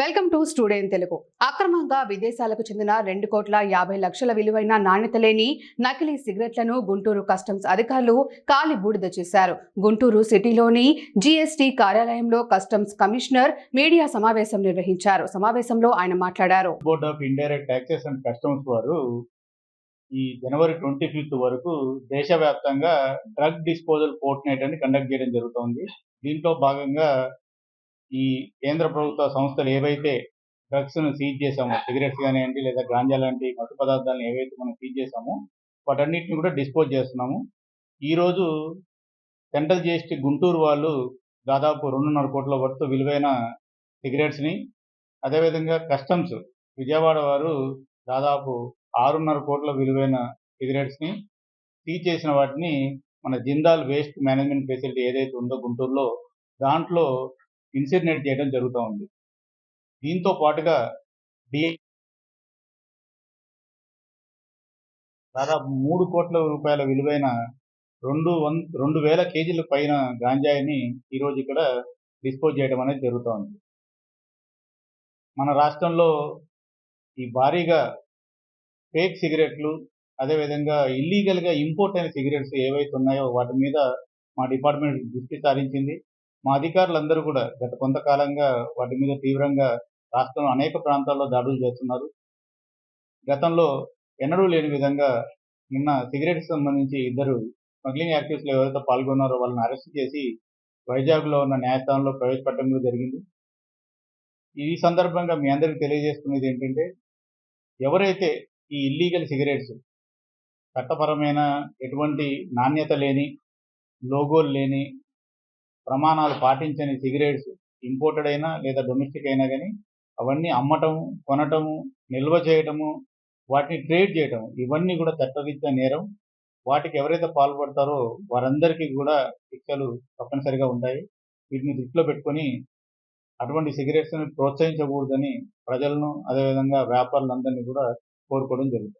Welcome to student Telugu అక్రమంగా విదేశాలకు చెందిన రెండు కోట్ల యాభై లక్షల విలువైన నాణ్యత లేని నకిలీ సిగరెట్లను గుంటూరు కస్టమ్స్ అధికారులు కాలి బూడిద చేశారు. గుంటూరు సిటీలోని జీఎస్టీ కార్యాలయంలో కస్టమ్స్ కమిషనర్ మీడియా సమావేశం నిర్వహించారు. సమావేశంలో ఆయన మాట్లాడారు. Board of indirect taxes and customs వారు ఈ జనవరి ట్వంటీ ఫిఫ్త్ వరకు దేశవ్యాప్తంగా డ్రగ్ డిస్పోజల్ పోర్ట్ నైట్ అని కండక్ట్ చేయడం జరుగుతోంది. దీంట్లో భాగంగా ఈ కేంద్ర ప్రభుత్వ సంస్థలు ఏవైతే డ్రగ్స్ను సీజ్ చేశామో సిగరెట్స్ కానివ్వండి లేదా గాంజా లాంటి మత్తు పదార్థాలను ఏవైతే మనం సీజ్ చేశామో వాటన్నిటిని కూడా డిస్పోజ్ చేస్తున్నాము. ఈరోజు సెంట్రల్ జిఎస్టీ గుంటూరు వాళ్ళు దాదాపు రెండున్నర కోట్ల వర్త్ విలువైన సిగరెట్స్ని అదేవిధంగా కస్టమ్స్ విజయవాడ వారు దాదాపు ఆరున్నర కోట్ల విలువైన సిగరెట్స్ని సీజ్ చేసిన వాటిని మన జిందాల్ వేస్ట్ మేనేజ్మెంట్ ఫెసిలిటీ ఏదైతే ఉందో గుంటూరులో దాంట్లో ఇన్సిడినేట్ చేయడం జరుగుతూ ఉంది. దీంతో పాటుగా దాదాపు మూడు కోట్ల రూపాయల విలువైన రెండు వన్ రెండు వేల కేజీల పైన గాంజాయిని ఈరోజు ఇక్కడ డిస్పోజ్ చేయడం అనేది జరుగుతోంది మన రాష్ట్రంలో ఈ భారీగా ఫేక్ సిగరెట్లు అదేవిధంగా ఇల్లీగల్గా ఇంపోర్ట్ అయిన సిగరెట్స్ ఏవైతే ఉన్నాయో వాటి మీద మా డిపార్ట్మెంట్ దృష్టి సారించింది. మా అధికారులందరూ కూడా గత కొంతకాలంగా వాటి మీద తీవ్రంగా రాష్ట్రంలో అనేక ప్రాంతాల్లో దాడులు చేస్తున్నారు. గతంలో ఎన్నడూ లేని విధంగా నిన్న సిగరెట్స్ సంబంధించి ఇద్దరు స్మగ్లింగ్ యాక్టివ్స్లో ఎవరైతే పాల్గొన్నారో వాళ్ళని అరెస్ట్ చేసి వైజాగ్లో ఉన్న న్యాయస్థానంలో ప్రవేశపెట్టడం కూడా జరిగింది. ఈ సందర్భంగా మీ అందరికీ తెలియజేస్తున్నది ఏంటంటే ఎవరైతే ఈ ఇల్లీగల్ సిగరెట్స్ చట్టపరమైన ఎటువంటి నాణ్యత లేని లోగోలు లేని ప్రమాణాలు పాటించని సిగరెట్స్ ఇంపోర్టెడ్ అయినా లేదా డొమెస్టిక్ అయినా కానీ అవన్నీ అమ్మటము కొనటము నిల్వ చేయటము వాటిని ట్రేడ్ చేయటం ఇవన్నీ కూడా చట్టరీత్యా నేరం. వాటికి ఎవరైతే పాల్పడతారో వారందరికీ కూడా శిక్షలు తప్పనిసరిగా ఉంటాయి. వీటిని దృష్టిలో పెట్టుకొని అటువంటి సిగరెట్స్ని ప్రోత్సహించకూడదని ప్రజలను అదేవిధంగా వ్యాపారులందరినీ కూడా కోరుకోవడం జరుగుతుంది.